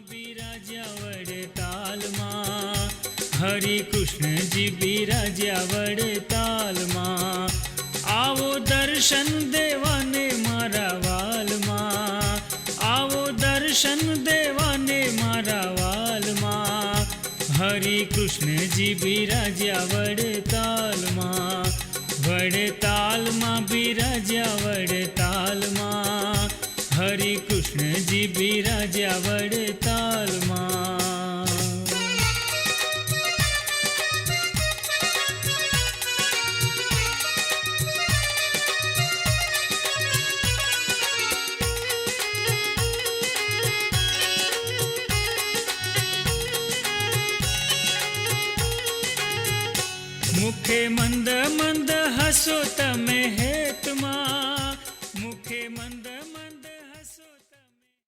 बिराजावर तालमा हरि कृष्ण जी बिराज वड़ताल माँ। आओ दर्शन देवाने मारा वाल माँ। आओ दर्शन देवाने मारा वाल माँ। हरि कृष्ण जी बिराज वड़ताल माँ। बिराजावर तालमा वड़तालमा बिराजावर कृष्ण जी बिराज्या वडे ताल मुखे मंद मंद हसो तमें हेतमा